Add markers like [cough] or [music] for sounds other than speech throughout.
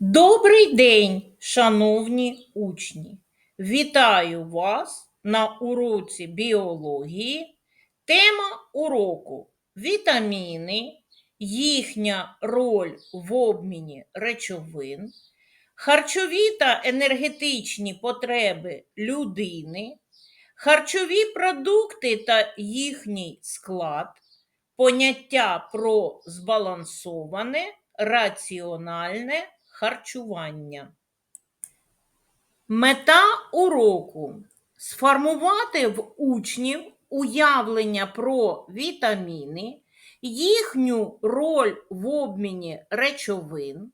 Добрий день, шановні учні! Вітаю вас на уроці біології. Тема уроку вітаміни, їхня роль в обміні речовин, харчові та енергетичні потреби людини, харчові продукти та їхній склад, поняття про збалансоване, раціональне харчування. Мета уроку сформувати в учнів уявлення про вітаміни, їхню роль в обміні речовин,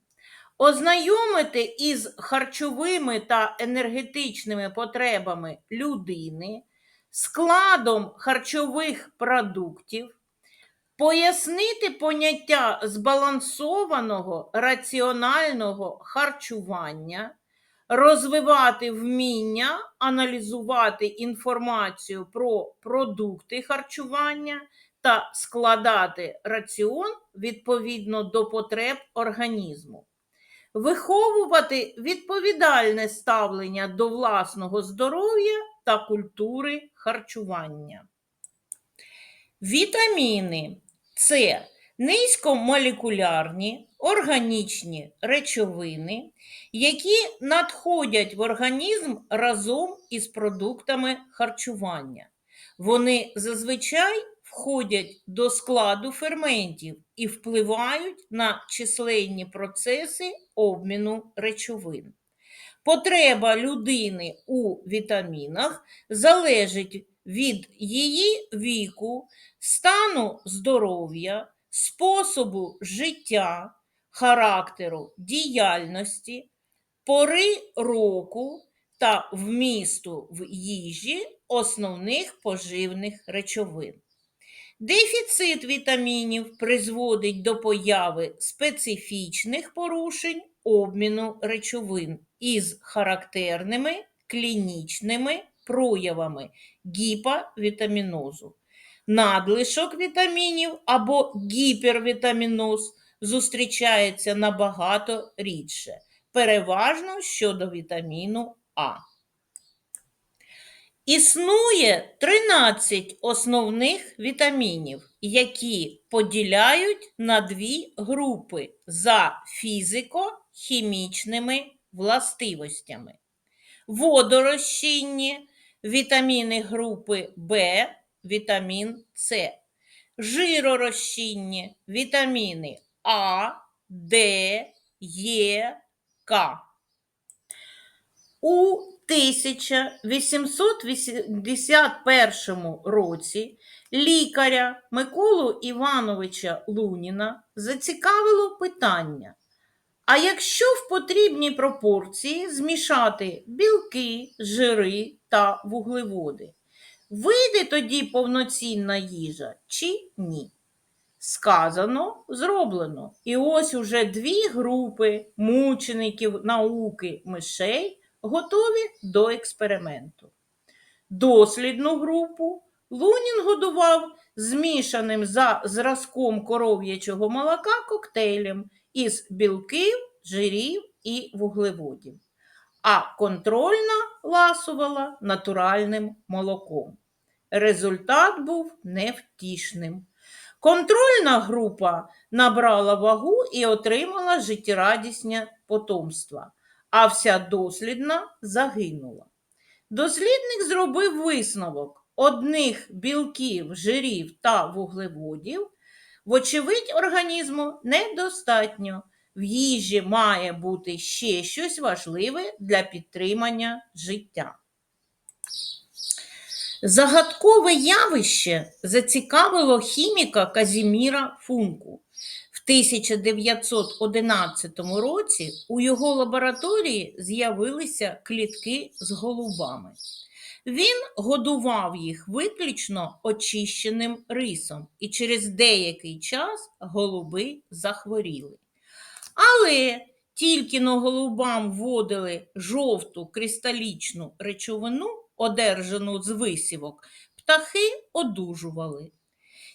ознайомити із харчовими та енергетичними потребами людини, складом харчових продуктів, Пояснити поняття збалансованого раціонального харчування, розвивати вміння аналізувати інформацію про продукти харчування та складати раціон відповідно до потреб організму, виховувати відповідальне ставлення до власного здоров'я та культури харчування. Вітаміни це низькомолекулярні органічні речовини, які надходять в організм разом із продуктами харчування. Вони зазвичай входять до складу ферментів і впливають на численні процеси обміну речовин. Потреба людини у вітамінах залежить від її віку, стану здоров'я, способу життя, характеру діяльності, пори року та вмісту в їжі основних поживних речовин. Дефіцит вітамінів призводить до появи специфічних порушень обміну речовин із характерними клінічними проявами гіповітамінозу. Надлишок вітамінів або гіпервітаміноз зустрічається набагато рідше, переважно щодо вітаміну А. Існує 13 основних вітамінів, які поділяють на дві групи за фізико-хімічними властивостями. Водорозчинні вітаміни групи В, вітамін С, жиророзчинні вітаміни А, Д, Е, К. У 1881 році лікаря Миколу Івановича Луніна зацікавило питання. А якщо в потрібній пропорції змішати білки, жири та вуглеводи, вийде тоді повноцінна їжа чи ні? Сказано, зроблено. І ось уже дві групи мучеників науки мишей готові до експерименту. Дослідну групу Лунін годував змішаним за зразком коров'ячого молока коктейлем із білків, жирів і вуглеводів, а контрольна ласувала натуральним молоком. Результат був невтішним. Контрольна група набрала вагу і отримала життєрадісне потомство, а вся дослідна загинула. Дослідник зробив висновок одних білків, жирів та вуглеводів, вочевидь, організму недостатньо. В їжі має бути ще щось важливе для підтримання життя. Загадкове явище зацікавило хіміка Казіміра Функу. В 1911 році у його лабораторії з'явилися клітки з голубами. Він годував їх виключно очищеним рисом, і через деякий час голуби захворіли. Але тільки но голубам вводили жовту кристалічну речовину, одержану з висівок, птахи одужували.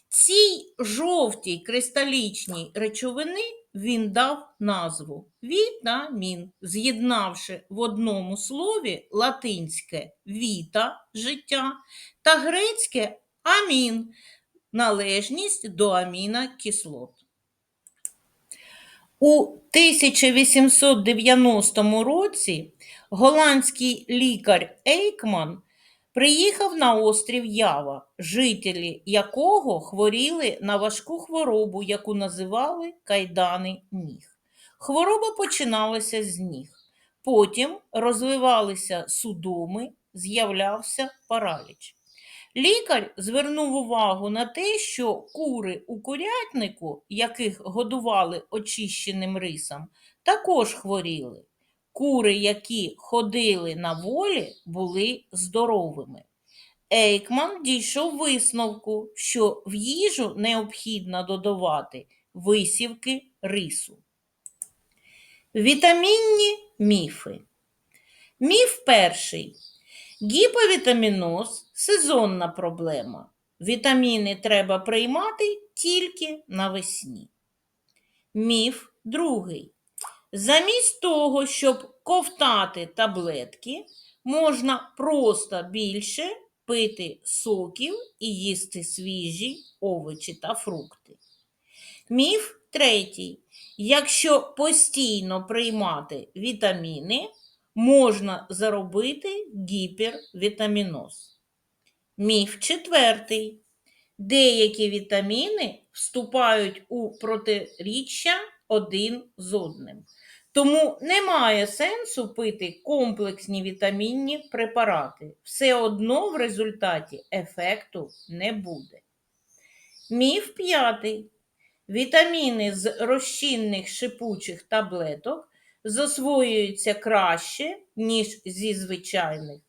Цій жовтій кристалічній речовини він дав назву вітамін, з'єднавши в одному слові латинське віта життя та грецьке амін належність до амінокислот. У 1890 році голландський лікар Ейкман приїхав на острів Ява, жителі якого хворіли на важку хворобу, яку називали кайдани ніг. Хвороба починалася з ніг, потім розвивалися судоми, з'являвся параліч. Лікар звернув увагу на те, що кури у курятнику, яких годували очищеним рисом, також хворіли. Кури, які ходили на волі, були здоровими. Ейкман дійшов висновку, що в їжу необхідно додавати висівки рису. Вітамінні міфи. Міф перший. Гіповітаміноз сезонна проблема. Вітаміни треба приймати тільки навесні. Міф другий. Замість того, щоб ковтати таблетки, можна просто більше пити соків і їсти свіжі овочі та фрукти. Міф третій. Якщо постійно приймати вітаміни, можна заробити гіпервітаміноз. Міф четвертий. Деякі вітаміни вступають у протиріччя один з одним. Тому немає сенсу пити комплексні вітамінні препарати. Все одно в результаті ефекту не буде. Міф п'ятий. Вітаміни з розчинних шипучих таблеток засвоюються краще, ніж зі звичайних.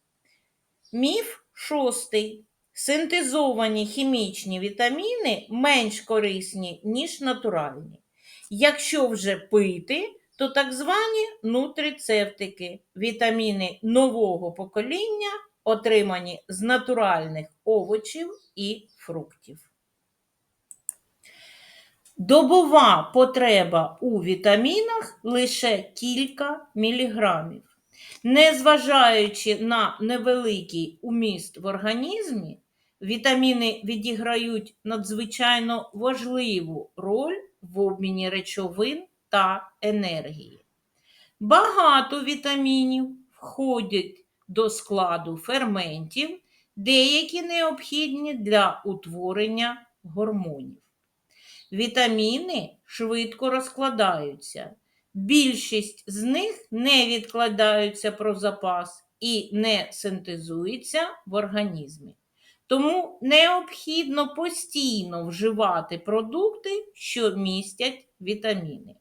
Міф шостий. Синтезовані хімічні вітаміни менш корисні, ніж натуральні. Якщо вже пити, то так звані нутрицептики, вітаміни нового покоління, отримані з натуральних овочів і фруктів. Добова потреба у вітамінах лише кілька міліграмів. Незважаючи на невеликий уміст в організмі, вітаміни відіграють надзвичайно важливу роль в обміні речовин та енергії. Багато вітамінів входять до складу ферментів, деякі необхідні для утворення гормонів. Вітаміни швидко розкладаються. Більшість з них не відкладаються про запас і не синтезуються в організмі. Тому необхідно постійно вживати продукти, що містять вітаміни.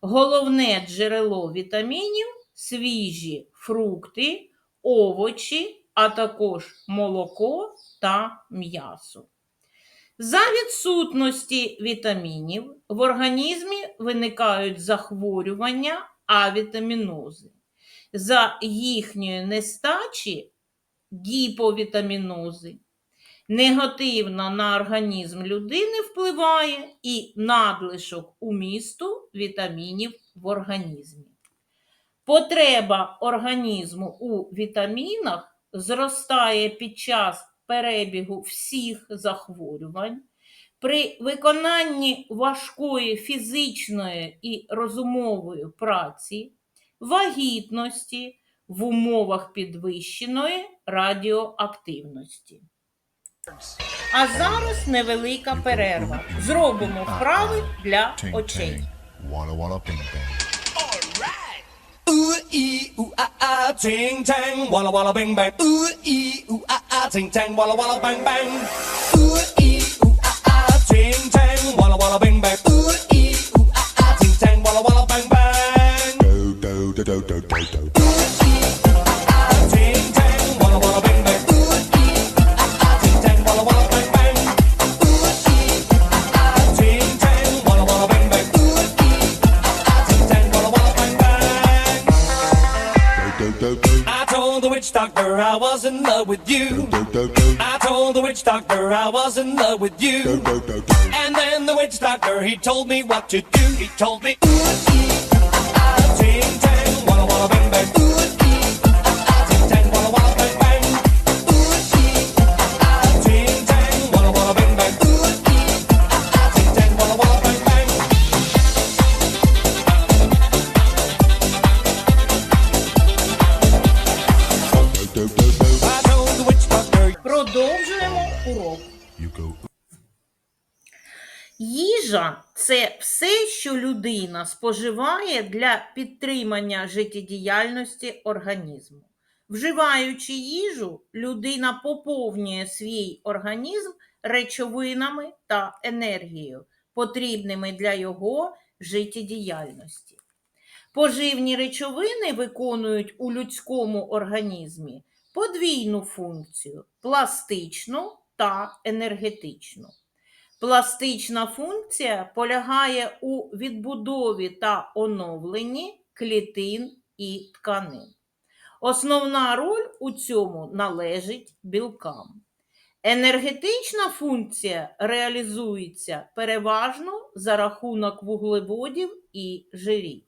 Головне джерело вітамінів свіжі фрукти, овочі, а також молоко та м'ясо. За відсутності вітамінів в організмі виникають захворювання авітамінози. За їхньої нестачі гіповітамінози. Негативно на організм людини впливає і надлишок умісту вітамінів в організмі. Потреба організму у вітамінах зростає під час перебігу всіх захворювань, при виконанні важкої фізичної і розумової праці, вагітності в умовах підвищеної радіоактивності. А зараз невелика перерва. Зробимо вправи для очей. Ooh ee ooh ah ah ting tang walla walla bang bang. Ooh ee ooh ah ah ting tang walla walla bang bang. Ooh ee ooh ah ah ting tang walla walla bang bang. Ooh ee ooh ah ah ting tang walla walla bang bang. Do do do do do do doctor I was in love with you. I told the witch doctor I was in love with you. And then the witch doctor, he told me what to do. He told me, ooh, ee, ah, ting, tang, walla, bang, bang. Ooh, Продовжуємо урок. Їжа це все, що людина споживає для підтримання життєдіяльності організму. Вживаючи їжу, людина поповнює свій організм речовинами та енергією, потрібними для його життєдіяльності. Поживні речовини виконують у людському організмі подвійну функцію пластичну та енергетичну. Пластична функція полягає у відбудові та оновленні клітин і тканин. Основна роль у цьому належить білкам. Енергетична функція реалізується переважно за рахунок вуглеводів і жирів.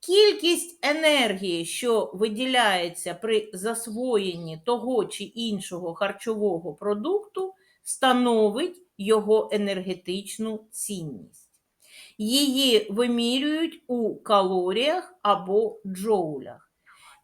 Кількість енергії, що виділяється при засвоєнні того чи іншого харчового продукту, становить його енергетичну цінність. Її вимірюють у калоріях або джоулях.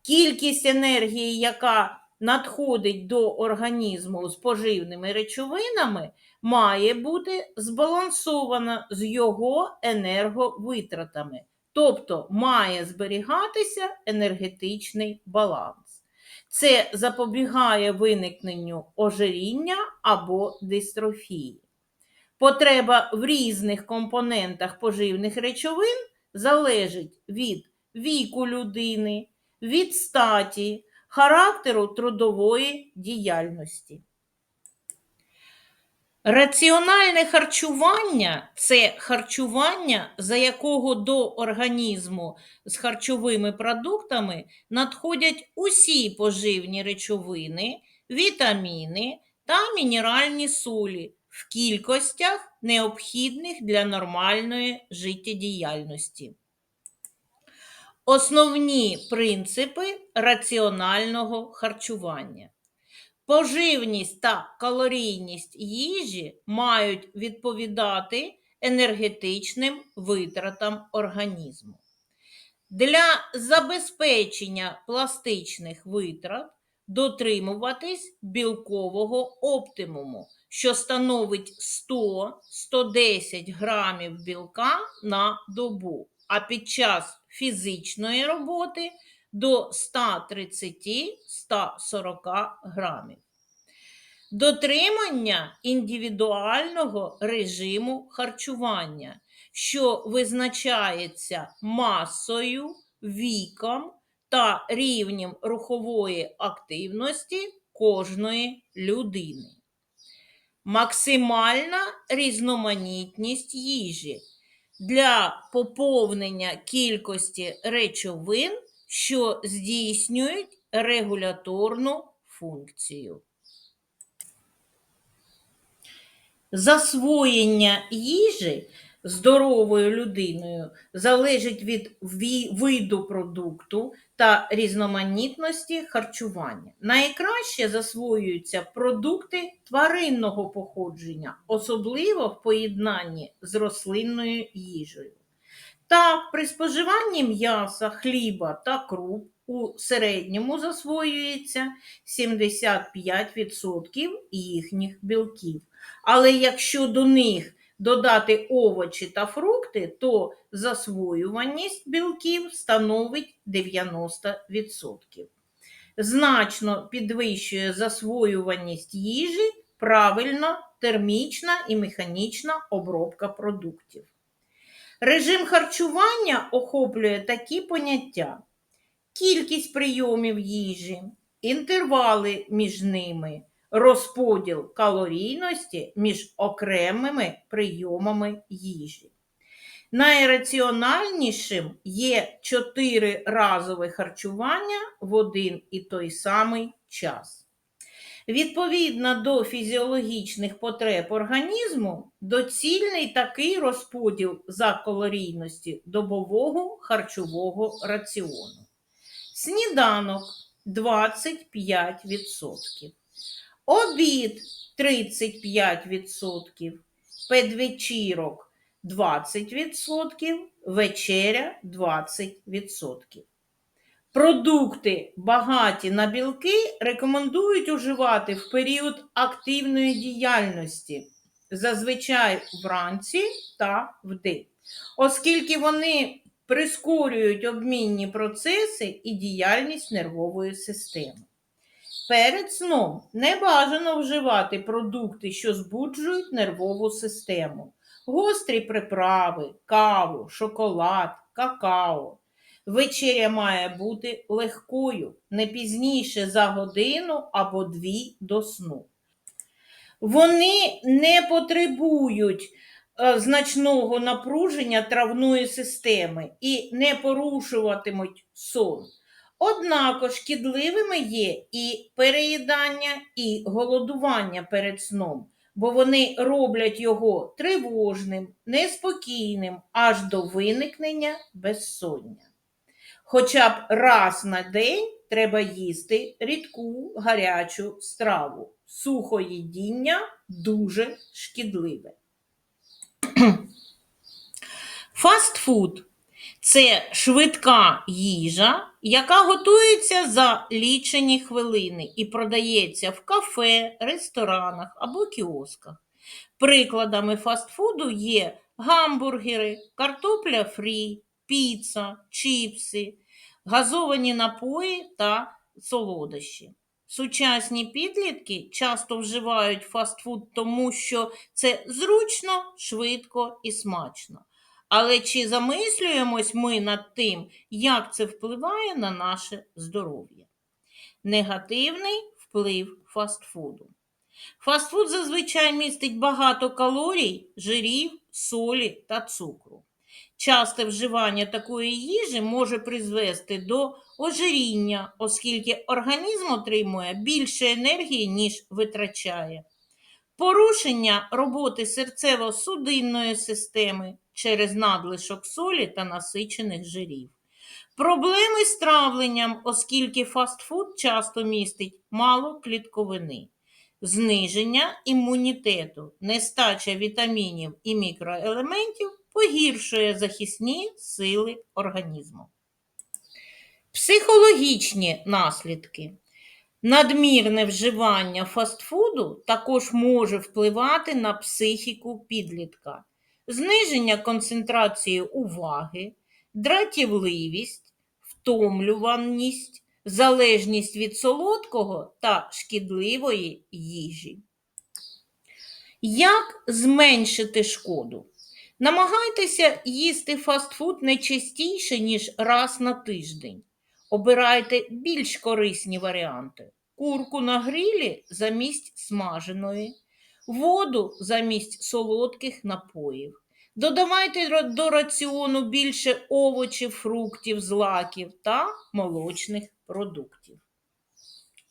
Кількість енергії, яка надходить до організму з поживними речовинами, має бути збалансована з його енерговитратами, тобто має зберігатися енергетичний баланс. Це запобігає виникненню ожиріння або дистрофії. Потреба в різних компонентах поживних речовин залежить від віку людини, від статі, характеру трудової діяльності. Раціональне харчування це харчування, за якого до організму з харчовими продуктами надходять усі поживні речовини, вітаміни та мінеральні солі в кількостях, необхідних для нормальної життєдіяльності. Основні принципи раціонального харчування. Поживність та калорійність їжі мають відповідати енергетичним витратам організму. Для забезпечення пластичних витрат дотримуватись білкового оптимуму, що становить 100-110 грамів білка на добу, а під час фізичної роботи до 130-140 грамів. Дотримання індивідуального режиму харчування, що визначається масою, віком та рівнем рухової активності кожної людини. Максимальна різноманітність їжі для поповнення кількості речовин, що здійснюють регуляторну функцію. Засвоєння їжі здоровою людиною залежить від виду продукту та різноманітності харчування. Найкраще засвоюються продукти тваринного походження, особливо в поєднанні з рослинною їжею. Так, при споживанні м'яса, хліба та круп у середньому засвоюється 75% їхніх білків. Але якщо до них додати овочі та фрукти, то засвоюваність білків становить 90%. Значно підвищує засвоюваність їжі правильно термічна і механічна обробка продуктів. Режим харчування охоплює такі поняття: кількість прийомів їжі, інтервали між ними, розподіл калорійності між окремими прийомами їжі. Найраціональнішим є чотириразове харчування в один і той самий час. Відповідно до фізіологічних потреб організму, доцільний такий розподіл за калорійності добового харчового раціону. Сніданок 25%, обід 35%, педвечірок 20%, вечеря 20%. Продукти, багаті на білки, рекомендують уживати в період активної діяльності, зазвичай вранці та вдень, оскільки вони прискорюють обмінні процеси і діяльність нервової системи. Перед сном не бажано вживати продукти, що збуджують нервову систему, гострі приправи, каву, шоколад, какао. Вечеря має бути легкою, не пізніше за годину або дві до сну. Вони не потребують е, значного напруження травної системи і не порушуватимуть сон. Однако шкідливими є і переїдання, і голодування перед сном, бо вони роблять його тривожним, неспокійним аж до виникнення безсоння. Хоча б раз на день треба їсти рідку гарячу страву. Сухоїдіння дуже шкідливе. [clears throat] Фастфуд це швидка їжа, яка готується за лічені хвилини і продається в кафе, ресторанах або кіосках. Прикладами фастфуду є гамбургери, картопля фрі, піца, чіпси, газовані напої та солодощі. Сучасні підлітки часто вживають фастфуд, тому що це зручно, швидко і смачно. Але чи замислюємось ми над тим, як це впливає на наше здоров'я? Негативний вплив фастфуду. Фастфуд зазвичай містить багато калорій, жирів, солі та цукру. Часте вживання такої їжі може призвести до ожиріння, оскільки організм отримує більше енергії, ніж витрачає. Порушення роботи серцево-судинної системи через надлишок солі та насичених жирів. Проблеми з травленням, оскільки фастфуд часто містить мало клітковини. Зниження імунітету, нестача вітамінів і мікроелементів погіршує захисні сили організму. Психологічні наслідки. Надмірне вживання фастфуду також може впливати на психіку підлітка, зниження концентрації уваги, дратівливість, втомлюваність, залежність від солодкого та шкідливої їжі. Як зменшити шкоду? Намагайтеся їсти фастфуд не частіше, ніж раз на тиждень. Обирайте більш корисні варіанти: курку на грилі замість смаженої, воду замість солодких напоїв. Додавайте до раціону більше овочів, фруктів, злаків та молочних продуктів.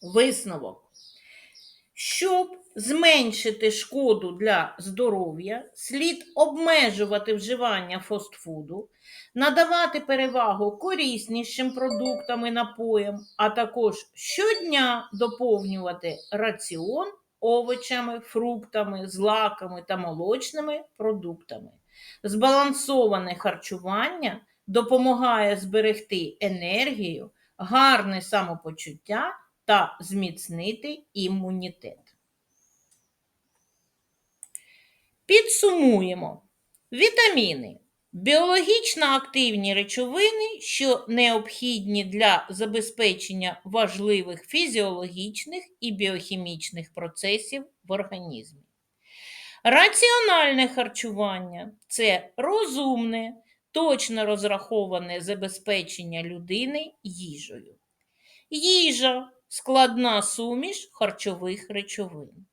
Висновок. Щоб зменшити шкоду для здоров'я, слід обмежувати вживання фастфуду, надавати перевагу кориснішим продуктам і напоям, а також щодня доповнювати раціон овочами, фруктами, злаками та молочними продуктами. Збалансоване харчування допомагає зберегти енергію, гарне самопочуття та зміцнити імунітет. Підсумуємо. Вітаміни біологічно активні речовини, що необхідні для забезпечення важливих фізіологічних і біохімічних процесів в організмі. Раціональне харчування це розумне, точно розраховане забезпечення людини їжею. Їжа складна суміш харчових речовин.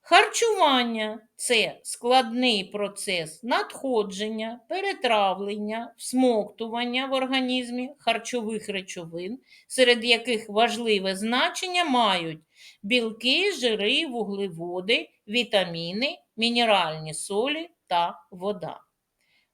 Харчування це складний процес надходження, перетравлення, всмоктування в організмі харчових речовин, серед яких важливе значення мають білки, жири, вуглеводи, вітаміни, мінеральні солі та вода.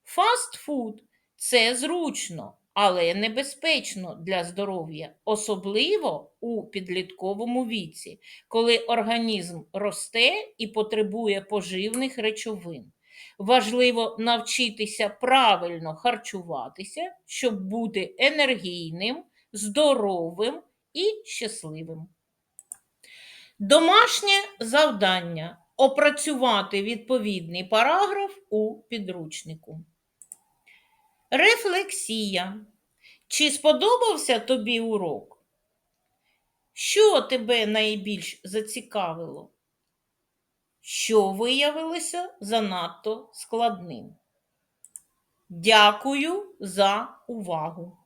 Фастфуд це зручно, але небезпечно для здоров'я, особливо у підлітковому віці, коли організм росте і потребує поживних речовин. Важливо навчитися правильно харчуватися, щоб бути енергійним, здоровим і щасливим. Домашнє завдання опрацювати відповідний параграф у підручнику. Рефлексія. Чи сподобався тобі урок? Що тебе найбільш зацікавило? Що виявилося занадто складним? Дякую за увагу!